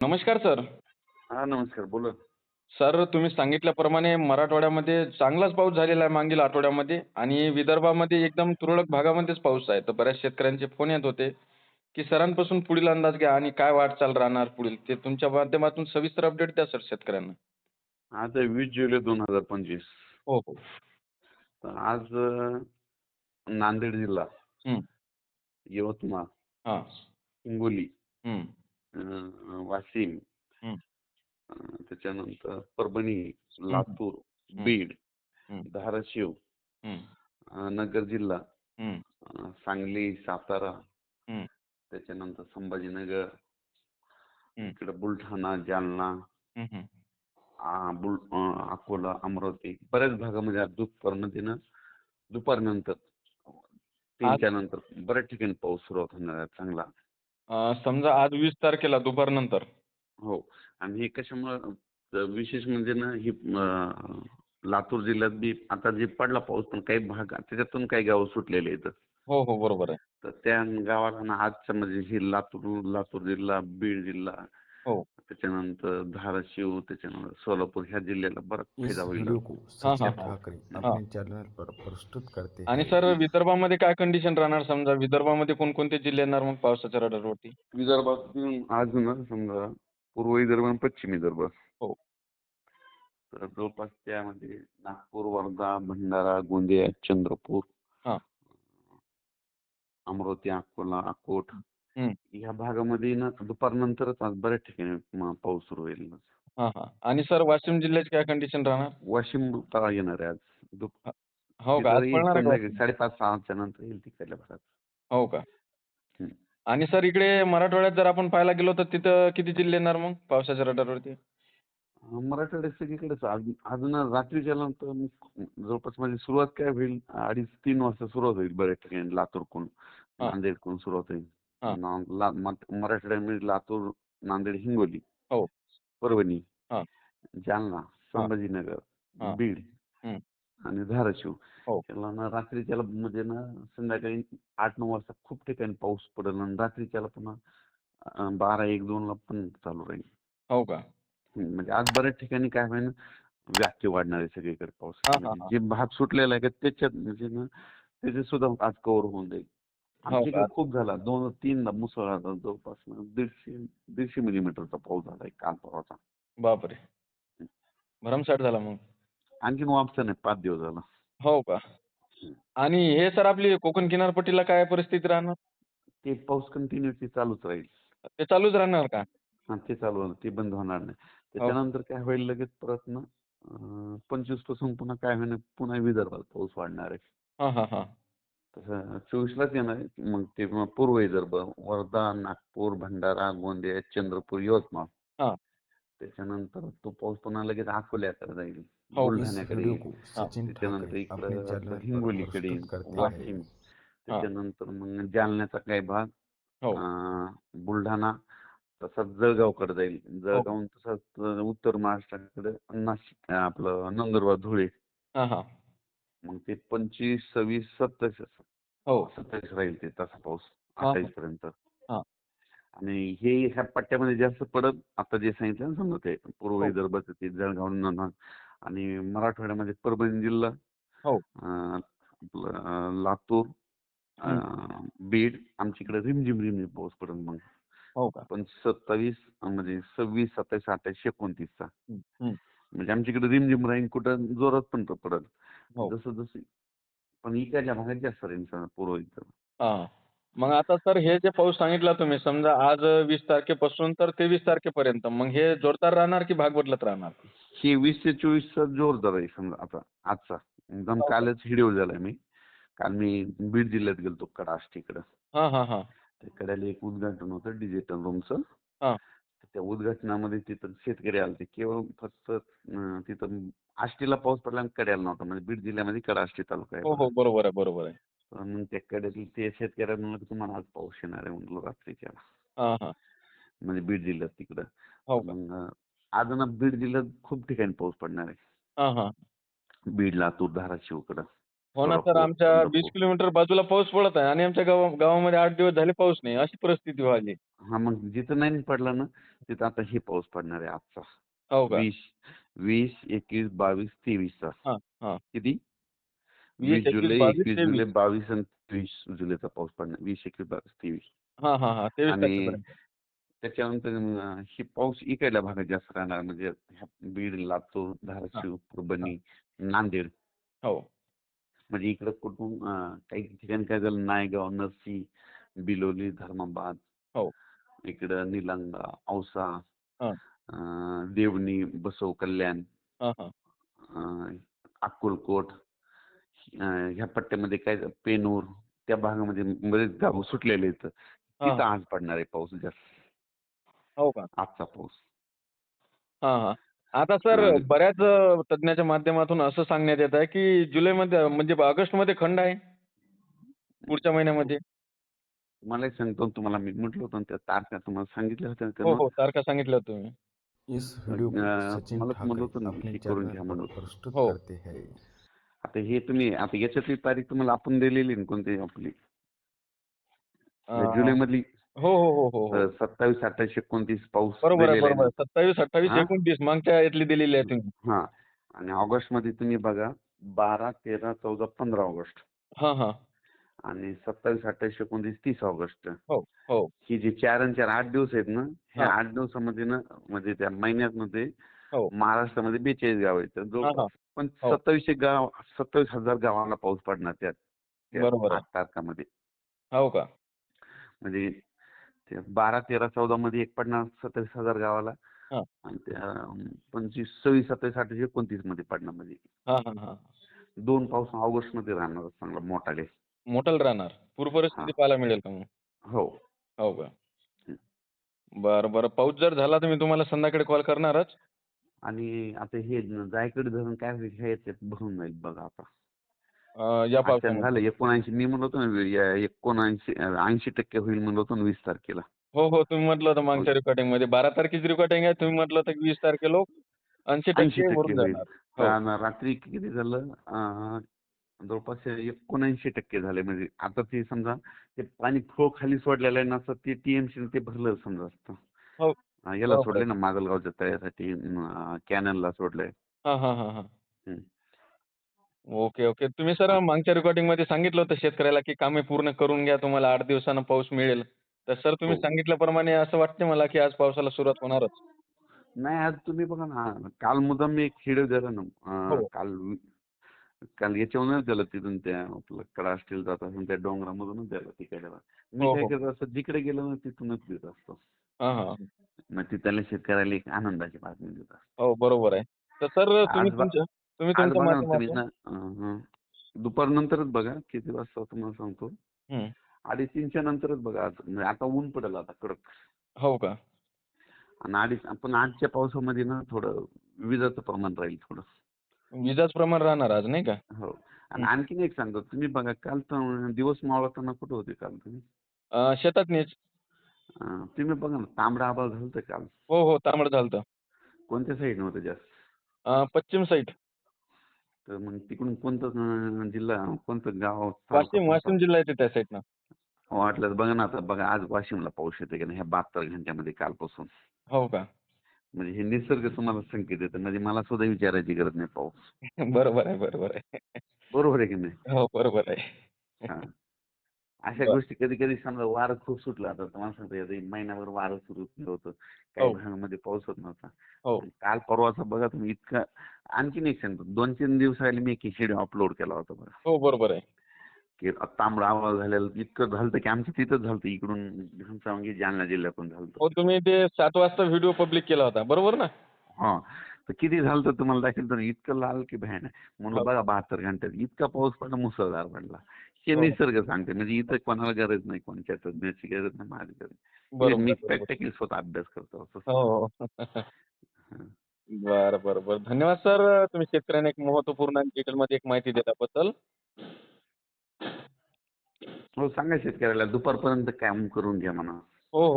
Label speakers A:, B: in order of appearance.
A: नमस्कार सर.
B: हा नमस्कार बोला.
A: सर तुम्ही सांगितल्याप्रमाणे मराठवाड्यामध्ये चांगलाच पाऊस झालेला आहे मागील आठवड्यामध्ये आणि विदर्भामध्ये एकदम तुरळक भागामध्येच पाऊस आहे. तर बऱ्याच शेतकऱ्यांचे फोन येत होते की सरांपासून पुढील अंदाज घ्या आणि काय वाटचाल राहणार पुढील? ते तुमच्या माध्यमातून सविस्तर अपडेट द्या सर शेतकऱ्यांना.
B: आज आहे वीस जुलै दोन हजार पंचवीस.
A: हो हो.
B: तर आज नांदेड जिल्हा. यवतमाळ
A: हां.
B: हिंगोली वाशिम त्याच्यानंतर परभणी लातूर. बीड. धाराशिव नगर जिल्हा सांगली सातारा. त्याच्यानंतर संभाजीनगर. इकडे बुलढाणा जालना अकोला अमरावती बऱ्याच भागामध्ये आज दुपारमध्ये ना दुपारनंतर तीनच्या नंतर बऱ्याच ठिकाणी पाऊस सुरुवात होणार आहे चांगला
A: समजा आज वीस तारखेला दुपारनंतर.
B: हो. आणि हे कशामुळं विशेष म्हणजे ना ही अं, लातूर जिल्ह्यात बी आता जे पडला पाऊस पण काही भाग त्याच्यातून काही गावं सुटलेले आहेत.
A: हो हो बरोबर आहे.
B: तर त्या गावाला ना आजच्या म्हणजे हे लातूर लातूर जिल्हा बीड जिल्हा
A: हो.
B: त्याच्यानंतर धाराशिव त्याच्यानंतर सोलापूर ह्या जिल्ह्याला बराच
C: इस
B: फायदा होईल
C: वीडियो को
A: हाँ,
C: सचिन
A: हाँ।
C: ठाकरे। अपने चैनल पर प्रस्तुत करते
A: आणि
C: हैं
A: सर विदर्भामध्ये काय कंडिशन राहणार समजा विदर्भामध्ये कोणकोणते जिल्हे येणार मग पावसाच्या रडारवरती
B: विदर्भातून आज ना समजा पूर्व विदर्भ आणि पश्चिम विदर्भ
A: हो.
B: तर जवळपास त्यामध्ये नागपूर वर्धा भंडारा गोंदिया चंद्रपूर
A: हा.
B: अमरावती अकोला अकोट. ह्या भागामध्ये ना दुपारनंतरच आज बऱ्याच ठिकाणी म- पाऊस सुरू होईल.
A: हा हा. आणि सर वाशिम जिल्ह्याची काय कंडिशन राहणार?
B: वाशिम तळा येणार आहे आज. दुप-
A: हो. का? आज
B: तिथं येईल
A: पडणार आहे का
B: संध्याकाळी
A: वाशिम?
B: साडेपाच सहाच्या नंतर येईल तिकडल्या भागात
A: हो का?
B: हम्म.
A: आणि सर इकडे मराठवाड्यात जर आपण पाहायला गेलो तर तिथं किती जिल्हे येणार मग? पावसाच्या रडारवरती?
B: अं, मराठवाड्यात सगळीकडेच. आज अजून रात्रीच्या नंतर मग जवळपास माझी सुरुवात काय होईल? अडीच तीन वाजता सुरुवात होईल बऱ्याच ठिकाणी. लातूरकडून
A: हा.
B: नांदेडकडून सुरुवात होईल.
A: हा.
B: ना- ला- मत- मराठवाड्यामध्ये लातूर नांदेड हिंगोली
A: हो.
B: परभणी
A: हा.
B: जालना संभाजीनगर
A: हा.
B: बीड
A: हम्म.
B: आणि धाराशिव
A: हो.
B: त्याला ना रात्रीच्याला म्हणजे ना संध्याकाळी आठ नऊ वाजता खूप ठिकाणी पाऊस पडेल आणि रात्रीच्याला पुन्हा अं, बारा एक दोन ला पण चालू राहील
A: हो का
B: हम्म, म्हणजे आज बऱ्याच ठिकाणी काय होईल व्याप्ती वाढणार आहे सगळीकडे
A: हा,
B: पाऊस
A: हा,
B: म्हणजे
A: हा.
B: जे भाग सुटलेला आहे का त्याच्यात म्हणजे ना त्याचे सुद्धा आज कव्हर होऊन जाईल
A: हो
B: आमच्याकडे
A: का?
B: खूप झाला. दोन तीनदा मुसळधार जवळपास दीडशे दीडशे मिलीमीटरचा पाऊस झाला आहे काल परवाचा
A: बापरे भरमसाठ झाला मग.
B: आणखीन वापसा नाही पाच दिवस झाला.
A: हो का? आणि हे सर आपली कोकण किनारपट्टीला काय परिस्थिती राहणार?
B: ते पाऊस कंटिन्युअसली चालूच राहील.
A: ते चालूच राहणार का?
B: हा ते चालू ते बंद होणार नाही. त्याच्यानंतर काय होईल लगेच परत ना पंचवीसपासून पुन्हा काय होईल पुन्हा विदर्भात पाऊस वाढणार आहे.
A: हा हा हा.
B: तसं चोवीसलाच येणार आहे. मग ते मग पूर्व विदर्भ वर्धा नागपूर भंडारा गोंदिया चंद्रपूर यवतमाळ.
A: हा.
B: त्याच्यानंतर तो पाऊस पुन्हा लगेच अकोल्याकडे जाईल
A: हो.
B: बुलढाण्याकडे येईल.
C: सचिन
B: त्याच्यानंतर
C: ठाकरे अपने
B: इकडं
C: चैनल पर
B: हिंगोलीकडे येईल.
C: प्रस्तुत करते. हैं.
B: वाशिम त्याच्यानंतर मग जालन्याचा काही भाग
A: हो.
B: अं, बुलढाणा तसाच जळगावकडे जाईल. जळगावून तसाच अं, उत्तर महाराष्ट्राकडे नाशिक आपलं नंदुरबार धुळे.
A: हा हा.
B: मग ते पंचवीस सव्वीस सत्तावीस
A: हो
B: सत्तावीस राहील ते तसा पाऊस
A: हा.
B: अठ्ठावीस पर्यंत
A: हा.
B: आणि हे ह्या पट्ट्यामध्ये जास्त पडत आता जे सांगितलं ना समजा ते पूर्व
A: हो.
B: विदर्भाचं ते जळगाव आणि मराठवाड्यामध्ये परभणी जिल्हा
A: हो.
B: अं, आपलं अं, लातूर अं, बीड आमच्याकडे रिमझिम रिमझिम पाऊस पडेल मग
A: हो का
B: पण सत्तावीस अं, म्हणजे सव्वीस सत्तावीस अठ्ठावीस एकोणतीसचा
A: हम्म, हम्म.
B: म्हणजे आमच्याकडे रिमझिम राहील कुठं जोरात पण पडत. जसं जसं पण इकडच्या भागात जास्त राहील सर पूर्व
A: हा. मग आता सर हे जे पाऊस सांगितला तुम्ही समजा आज वीस तारखेपासून तर तेवीस तारखेपर्यंत मग हे जोरदार राहणार की भाग बदलत राहणार?
B: हे वीस ते चोवीसचा जोरदार आहे समजा आता आजचा. एकदम
A: हो.
B: कालच व्हिडिओ झालाय मी. काल मी बीड जिल्ह्यात गेलतो कडाष्टीकडं
A: हा हा हा.
B: त्या कड्याला एक उद्घाटन होतं डिजिटल रूमचं.
A: हा.
B: त्या उद्घाटनामध्ये तिथं शेतकरी आलते केवळ फक्त अं, तिथं आष्टीला पाऊस पडला आणि कड्याला नव्हता. म्हणजे बीड जिल्ह्यामध्ये कडाष्टी तालुका
A: हो
B: आहे
A: हो बरोबर आहे बरोबर आहे.
B: तर मग त्या कड्यातील ते शेतकऱ्यांना म्हणलं की तुम्हाला आज पाऊस येणार आहे म्हणलं रात्रीच्या.
A: हा हा.
B: म्हणजे बीड जिल्ह्यात तिकडं.
A: हो का?
B: मग आज ना बीड जिल्ह्यात खूप ठिकाणी पाऊस पडणार आहे.
A: हा हा.
B: बीड लातूर धाराशिवकडं.
A: हो ना
B: सोलापूर,
A: सर आमच्या वीस
B: पंढरपूर.
A: किलोमीटर बाजूला पाऊस पडत आहे आणि आमच्या गावा गावामध्ये आठ दिवस झाले पाऊस नाही. अशी परिस्थिती व्हायली.
B: हा मग जिथं नाही पडला ना तिथं आता हे पाऊस पडणार आहे आजचा.
A: हो
B: वीस वीस एकवीस बावीस तेवीसचा
A: हा हा.
B: किती?
A: वीस,
B: जुलै
A: बावीस,
B: एकवीस जुलै. बावीस आणि तेवीस जुलैचा पाऊस पडणार. वीस एकवीस बावीस तेवीस.
A: हा हा हा.
B: आणि त्याच्यानंतर ही पाऊस इकडल्या भागात जास्त राहणार म्हणजे बीड लातूर धाराशिव परभणी नांदेड.
A: हो.
B: म्हणजे इकडं कुठून काही ठिकाणी काय झालं? नायगाव नरसी बिलोली धर्माबाद.
A: हो.
B: इकडं निलंगा औसा. अं, देवणी बसव कल्याण अं, अक्कलकोट अं, ह्या पट्ट्यामध्ये काय पेनूर त्या भागामध्ये बरेच गाव सुटलेले आहेत. तिथं आज पडणार आहे पाऊस जास्त.
A: हो का?
B: आजचा पाऊस.
A: हा हा. आता सर. बऱ्याच अ, तज्ञाच्या माध्यमातून असं सांगण्यात येत आहे की जुलैमध्ये म्हणजे ऑगस्टमध्ये खंड आहे. पुढच्या महिन्यामध्ये.
B: तुम्हाला एक सांगतो तुम्हाला मी म्हटलं होतं ना त्या तारखा तुम्हाला सांगितल्या होत्या ना
A: हो
B: तेव्हा.
A: हो. तारखा सांगितलं होतं तुम्ही
C: इस वीडियो को
B: अं,
C: सचिन
B: मला तर म्हणलं होतं
C: ठाकरे
B: ना, हे करून
C: चैनल
B: घ्या
C: पर
B: म्हणून.
C: प्रस्तुत
A: हो.
C: करते हैं.
B: आता हे तुम्ही आता याच्यातली तारीख तुम्हाला आपण दिलेली ना कोणती? आपली.
A: अ,
B: जुलै मधली
A: हो हो हो हो हो.
B: सत्तावीस अठ्ठावीस एकोणतीस पाऊस
A: बरोबर आहे
B: दिलेला आहे.
A: बरोबर आहे. सत्तावीस अठ्ठावीस
B: हा?
A: एकोणतीस मागच्या यातली दिलेली आहे तुम्ही.
B: ना. हा. आणि ऑगस्टमध्ये तुम्ही बघा बारा तेरा चौदा पंधरा ऑगस्ट.
A: हा हा.
B: आणि सत्तावीस अठ्ठावीस एकोणतीस तीस ऑगस्ट
A: हो हो
B: ही जी चार आणि चार आठ दिवस आहेत ना ह्या. आठ दिवसामध्ये ना म्हणजे त्या महिन्यामध्ये
A: हो.
B: महाराष्ट्रामध्ये बेचाळीस गाव आहेत तर जवळपास पण. सत्तावीसशे गाव सत्तावीस हजार गावाला पाऊस पडणार त्यात. आठ तारखामध्ये
A: हो का
B: म्हणजे बारा तेरा चौदा मध्ये एक पडणार सत्तावीस हजार गावाला. आणि त्या पंचवीस सव्वीस सत्तावीस अठ्ठावीस एकोणतीसमध्ये पडणार म्हणजे दोन पाऊस ऑगस्टमध्ये राहणार चांगला मोठाले
A: मोठल राहणार. पूर परिस्थिती
B: हा.
A: पाहायला मिळेल का मग?
B: हो.
A: हो का? बरं बरं. पाऊस जर झाला तर मी तुम्हाला संध्याकाळी कॉल करणारच.
B: आणि आता हे जायकडे धरण काय होईल हे याच्यात भरून जाईल बघा आता.
A: अ, या पावसामध्ये
B: झालं. एकोणऐंशी मी म्हणलो होतो ना एकोणऐंशी ऐंशी टक्के होईल म्हणलो होतो ना वीस तारखेला.
A: हो हो. तुम्ही म्हटलं होतं मागच्या रेकॉर्डिंगमध्ये. बारा तारखेची रेकॉर्डिंग आहे. तुम्ही म्हटलं होतं की वीस तारखेला ऐंशी
B: ऐंशी
A: टक्के भरून
B: होईल.
A: जाणार. हो.
B: रात्री किती झालं? अं, जवळपास एकोणऐंशी टक्के झाले म्हणजे आता ते समजा ते पाणी फ्लो खाली सोडलेलं आहे ना असं ते टीएमसी ते भरलं समजा असतं
A: हो.
B: याला
A: हो, हो.
B: सोडले ना माजलगावच्या तळ्यासाठी कॅनलला सोडलंय
A: हा हा हा हा. ओके ओके तुम्ही सर मागच्या रेकॉर्डिंगमध्ये सांगितलं होतं शेतकऱ्याला की कामे पूर्ण करून घ्या तुम्हाला आठ दिवसानं पाऊस मिळेल तर सर तुम्ही. सांगितल्याप्रमाणे असं वाटते मला की आज पावसाला सुरुवात होणारच
B: नाही आज तुम्ही बघा ना काल मुद्दाम मी एक व्हिडिओ दिला ना. काल काल याच्यावरूनच दिलं तिथून त्या आपलं कडा असतील जात असेल त्या डोंगरामधूनच दिलं तिकडे मी
A: हो,
B: काय
A: हो.
B: करत असतो जिकडे गेलो ना तिथूनच देत असतो. मग तिथल्या शेतकऱ्याला एक आनंदाची बातमी देत असतो.
A: हो बरोबर आहे. तर सर तुम्ही
B: बघा. दुपारनंतरच किती वाजता तुम्हाला सांगतो. अडीच तीनच्या नंतरच बघा म्हणजे आता ऊन पडेल आता कडक.
A: हो का?
B: आणि अडीच पण आजच्या पावसामध्ये ना थोडं विजाचं प्रमाण राहील थोडं.
A: विजाच प्रमाण राहणार आज नाही का?
B: हो. आणि. आणखीन एक सांगतो तुम्ही बघा काल तर दिवस मावळताना कुठं होते काल तुम्ही?
A: अं, शेतात नेच
B: अं, तुम्ही बघा ना तांबडा आबाळ झालं काल.
A: हो हो तांबड झालं
B: कोणत्या साईड होतं जास्त?
A: पश्चिम साईड
B: तर मग तिकडून कोणतं अं, जिल्हा कोणतं गाव
A: वाशिम वाशिम जिल्हा येते त्या साईडनं
B: वाटलं तर बघा ना आता बघा आज वाशिमला पाऊस येते का नाही ह्या बहात्तर घंट्यामध्ये कालपासून.
A: हो का?
B: म्हणजे हे निसर्ग तुम्हाला संकेत देतं. म्हणजे मला सुद्धा विचारायची गरज नाही पाऊस.
A: बरोबर आहे बरोबर आहे.
B: बरोबर आहे की नाही?
A: हो बरोबर आहे.
B: हा. अशा
A: बरं.
B: गोष्टी कधी कधी समजा वारं खूप सुटलं आता तुम्हाला सांगतो एक महिनाभर वारं सुरू होतं. काही
A: हो.
B: भागामध्ये पाऊस होत नव्हता.
A: हो.
B: काल परवाचा बघा तुम्ही इतका आणखीन एक सांगतो. दोन तीन दिवस आले मी एक व्हिडिओ अपलोड केला होता बघा.
A: हो बरोबर आहे.
B: की तांबडा आवाज झालेला इतकं झालं की आमच्या तिथंच झालं इकडून घनसावंगी जालना जिल्ह्यातून झालं
A: हो तुम्ही ते सात वाजता व्हिडिओ पब्लिक केला होता बरोबर ना
B: हा तर किती झालं तर तुम्हाला ना इतकं लाल की भयान. म्हणून. बघा बहात्तर घंट्यात इतका पाऊस पडला मुसळधार पडला हे
A: हो.
B: निसर्ग सांगते म्हणजे इथं कोणाला गरज नाही कोणत्या तज्ञाची गरज नाही माझी गरज मी. प्रॅक्टिकली स्वतः अभ्यास करतो
A: हो बरं बरं बरं धन्यवाद सर तुम्ही शेतकऱ्यांना एक महत्त्वपूर्ण डिटेलमध्ये एक माहिती दिल्याबद्दल
B: हो सांगा शेतकऱ्याला दुपारपर्यंत काम करून घ्या म्हणा.